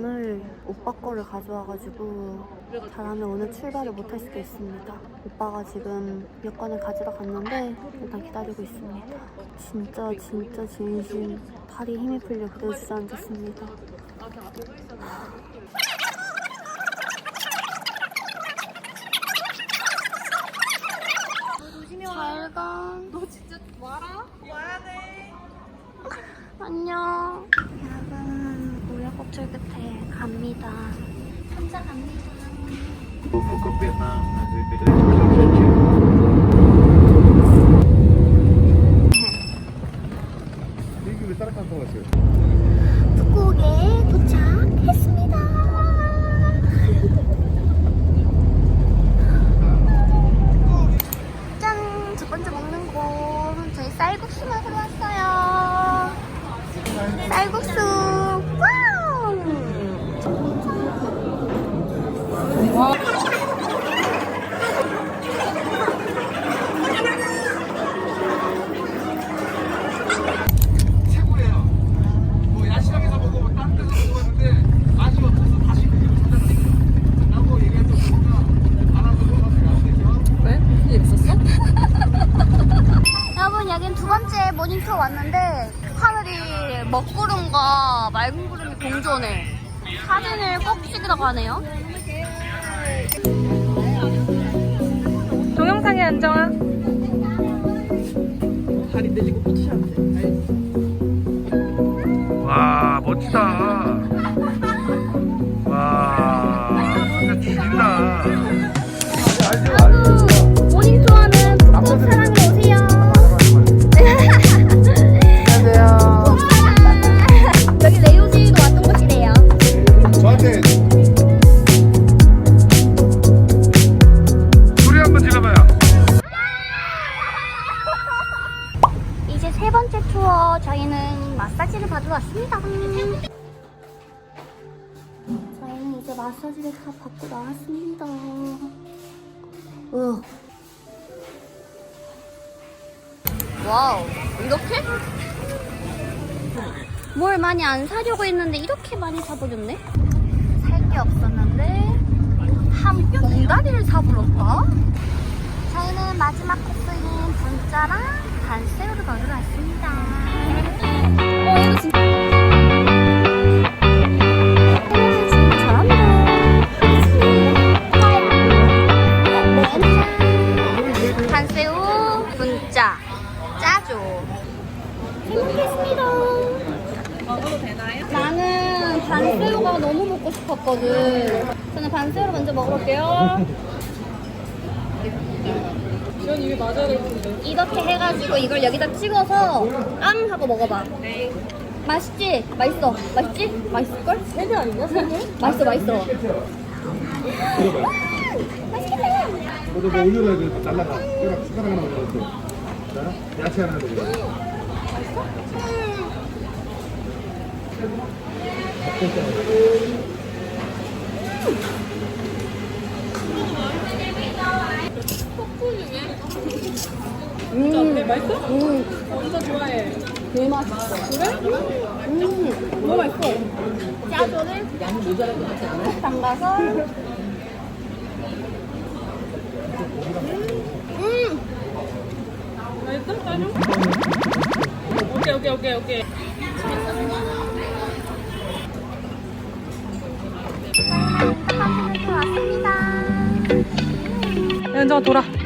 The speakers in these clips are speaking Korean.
여권을 오빠 거를 가져와가지고 잘하면 오늘 출발을 못할 수도 있습니다. 오빠가 지금 여권을 가지러 갔는데 일단 기다리고 있습니다. 진짜 진짜 진심. 팔이 힘이 풀려 그대로 주저앉았습니다 맑은 구름이 공존해 사진을 꼭 찍으라고 하네요 동영상에 안정아. 다리 늘리고 포토샵. 와 멋지다 이렇게? 뭘 많이 안 사려고 했는데 이렇게 많이 사버렸네 살 게 없었는데 한 봉다리를 사버렸다 저희는 마지막 코스인 분짜랑 반새우를 먹으러 왔습니다. 반새우가 너무 먹고 싶었거든. 저는 반새우를 먼저 먹어볼게요. 전 이게 맞아야 될 텐데. 이렇게 해가지고 이걸 여기다 찍어서 앙 하고 먹어봐. 네. 맛있지? 맛있어. 맛있지? 맛있을걸? 세개 아니냐? 세 개? 맛있어, 맛있어. 맛있겠다. 너도 뭐 올려놔야 돼. 날라가. 숟가락 숟가락 하나 올려줘. 자, 야채 하나 넣어. 음. 맛있어? 음, 완전 좋아해. 되게 맛있어. 그래? 음, 너무 맛있어. 짜조를 푹 담가서. 음, 맛있어? 따줘? 오케이, 오케이, 오케이, 오케이. 연정아, 돌아.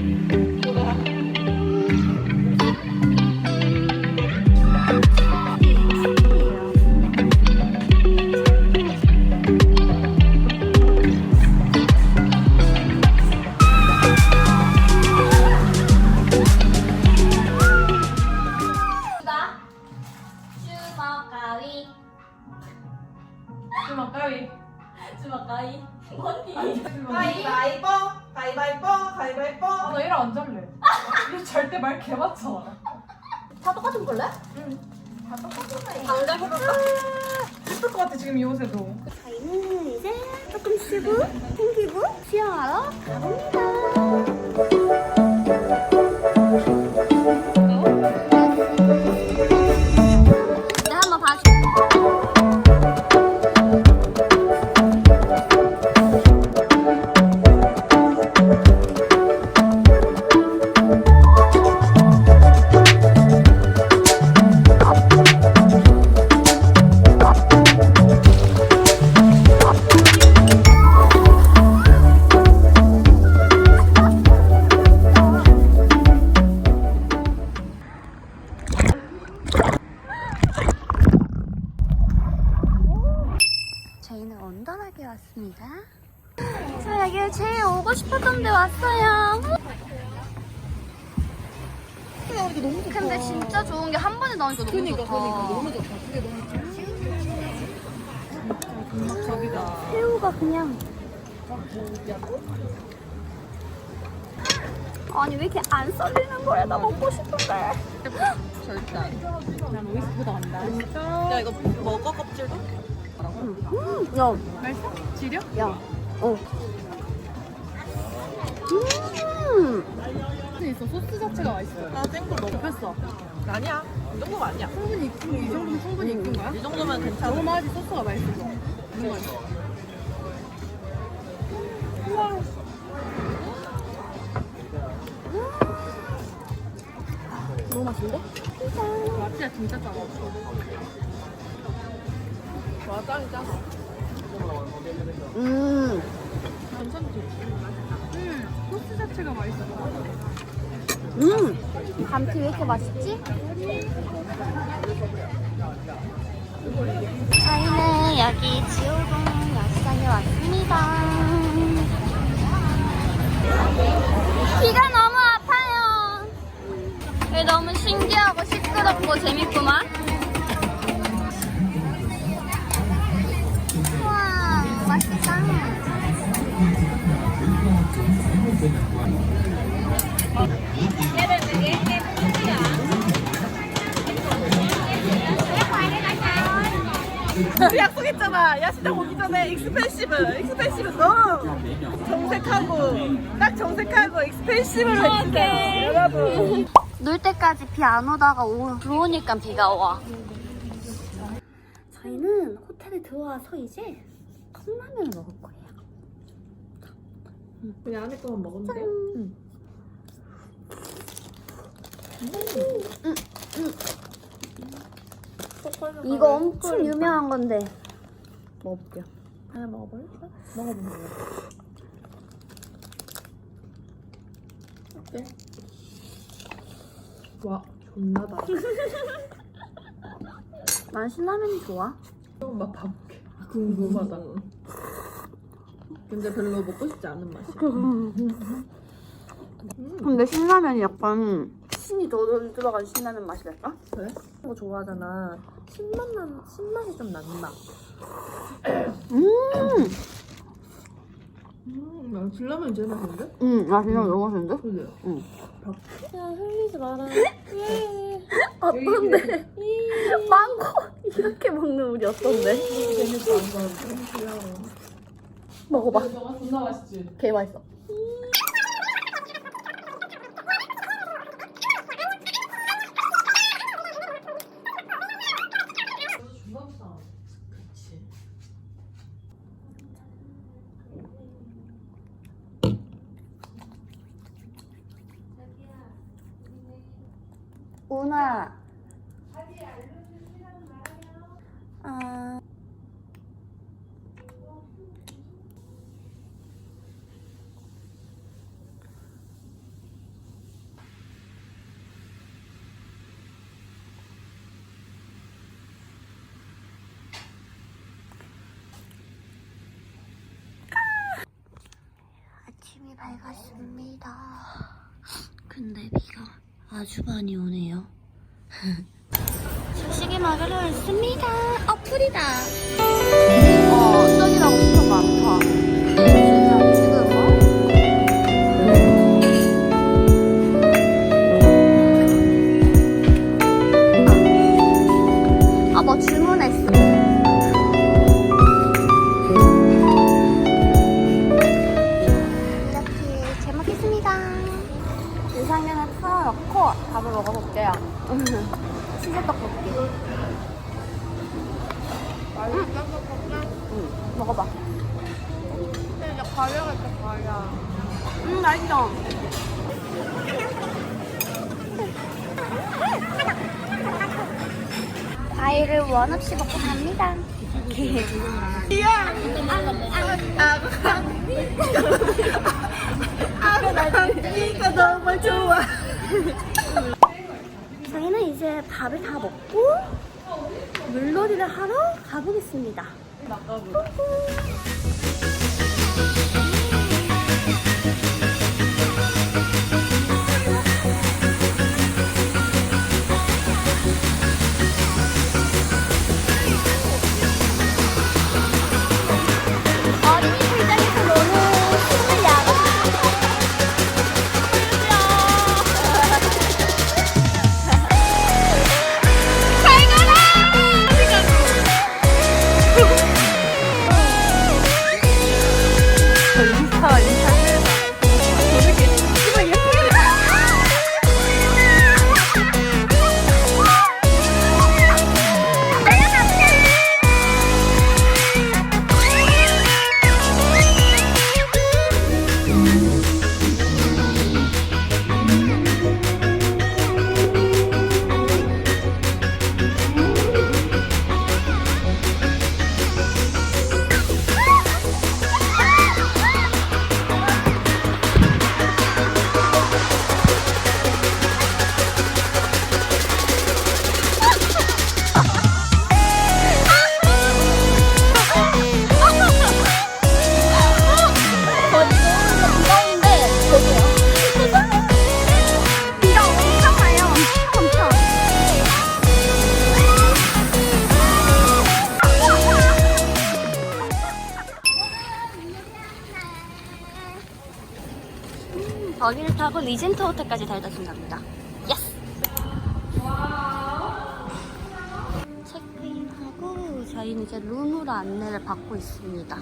왔습니다. 저 여기 제일 오고 싶었던 데 왔어요. 근데 진짜 좋은 게 한 번에 나오니까 너무 좋다. 너무 좋다. 새우가 그냥 아니 왜 이렇게 안 썰리는 거야? 나 먹고 싶은데. 난 오이스보다 간다. 야 이거 먹어 껍질도? 음, 야, 맛있어? 지려? 야, 어. 음, 있어 소스 자체가 맛있어. 나 생굴 먹어 접혔어. 아니야 이 정도면 아니야 충분히 익힌 이 정도면 충분히 익힌 거야? 이 정도면 괜찮아 너무 맛이 소스가 맛있어. 너무 맛있어. 너무 맛있는데? 맛이야 진짜 짜다. 와 짱이 짜서 음, 괜찮지? 음 소스 자체가 맛있어. 음. 감튀 왜 이렇게 맛있지? 저희는 여기 지오동 야시장에 왔습니다. 귀가 너무 아파요. 왜 너무 신기하고 시끄럽고 재밌구만. 약속했잖아 야시장 오기 전에 익스펜시브 익스펜시브 너무 정색하고 딱 정색하고 익스펜시브로 해주세요 여러분 놀 때까지 비 안 오다가 오, 들어오니까 비가 와. 저희는 호텔에 들어와서 이제 컵라면을 먹을 거예요. 그냥 안에 거만 먹으면 돼요? 이거 엄청 유명한 건데 먹어볼게요. 하나 먹어볼래? 먹어보면 돼 어때? 와 존나 다 난 신라면이 좋아. 조금 맛 봐볼게 궁금하다 근데 별로 먹고 싶지 않은 맛이야 근데 신라면이 약간 신이 더 들어간 신라면 맛이 날까? 그래? 거 좋아하잖아 신맛 난 신맛이 좀 난다 음, 음, 난 신라면이 제일 맛있는데? 음, 나 신라면 너무 맛있는데? 그래? 응. 야 흘리지 마라 어떤데? 망고 이렇게 먹는 우리 어떤데? 먹어봐. 존나 맛있지? 개 맛있어. 우나. 아. 아침이 밝았습니다. 근데 비가 아주 많이 오네요. 식식이 먹으러 왔습니다. 어플이다. 이거 너무 좋아. 저희는 이제 밥을 다 먹고 물놀이를 하러 가보겠습니다. 버기를 타고 리젠트 호텔까지 달다 준답니다. 예스! 체크인하고 저희는 이제 룸으로 안내를 받고 있습니다.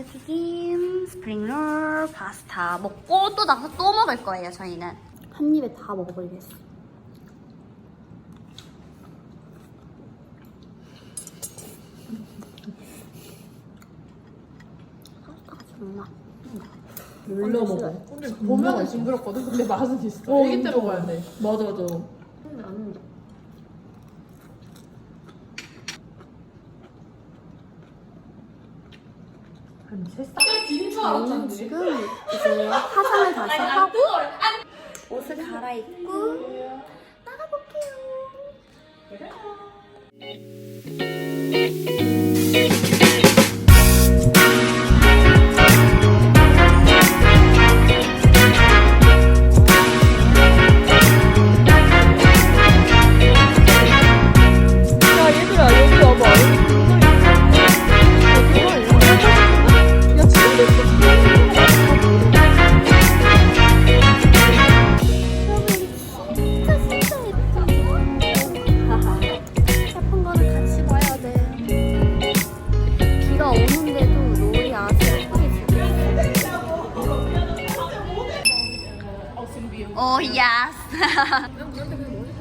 감자튀김, 스프링롤, 파스타 먹고 또 나서 또 먹을 거예요. 저희는 한 입에 다 먹어버리겠어. 파스타가 정말 놀러 먹어. 근데 보면은 징그럽거든. 근데 맛은 있어. 애기 때 먹어야 돼. 맞아 맞아. 저희는 지금 이제 화장을 다시 하고 옷을 갈아입고 나가볼게요.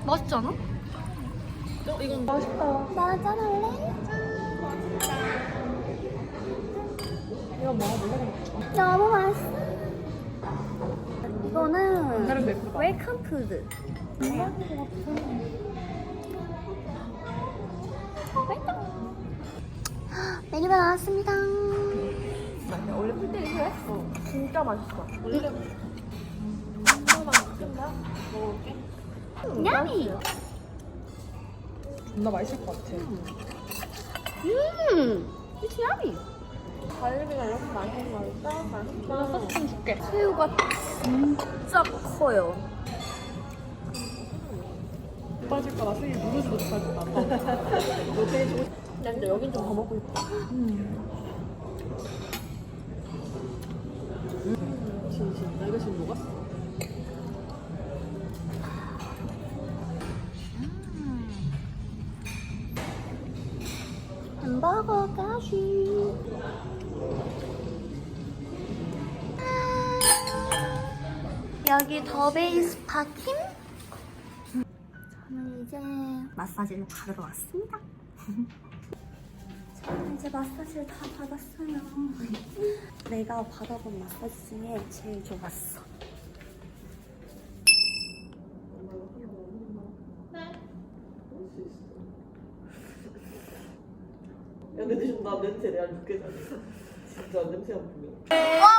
맛있지 않아? 이건 맛있다. 나 짠할래? 이거 먹어볼래? 너무 맛있어. 이거는. 웰컴 푸드. 메뉴가 나왔습니다. 원래 풀떼기 싫어해? 어. 진짜 맛있어. 원래 야미. 존나 맛있을 것 같아. 음. It's yummy. 갈비가 이렇게 맛있는 거 진짜 맛있다. 소스 좀 줄게. 새우가 진짜 커요. 빠질까봐 슬기 누르지도 못하겠다. 너 되게 주고 싶... 나 근데 여긴 좀 더 먹고 싶다. 음. 진심. 나 이거 지금 녹았어. 햄버거까지. 여기 더베이 스 파킴? 저는 이제 마사지를 받으러 왔습니다. 저는 이제 마사지를 다 받았어요. 내가 받아본 마사지 중에 제일 좋았어. 근데 지금 나 냄새 내가 잘 진짜 냄새가 분명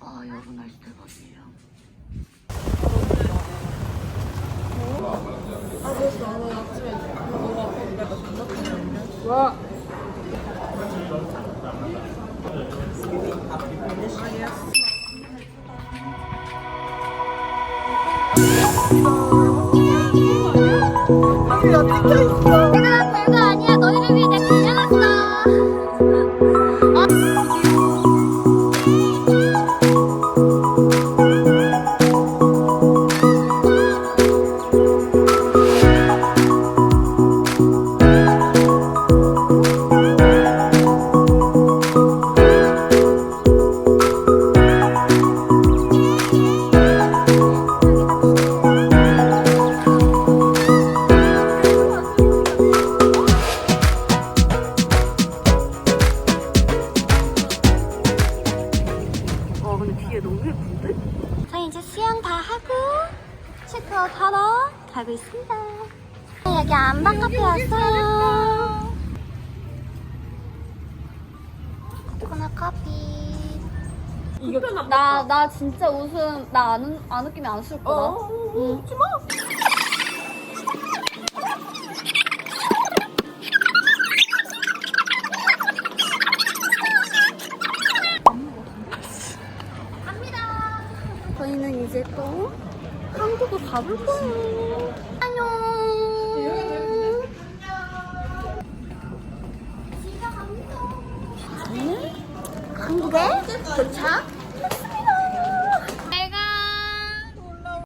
아, 여러분 날씨 대박이에요. 와. 얘들 커피. 나, 나 진짜 웃음 나 안 안 웃기면 안 술 거다. 응. 저희는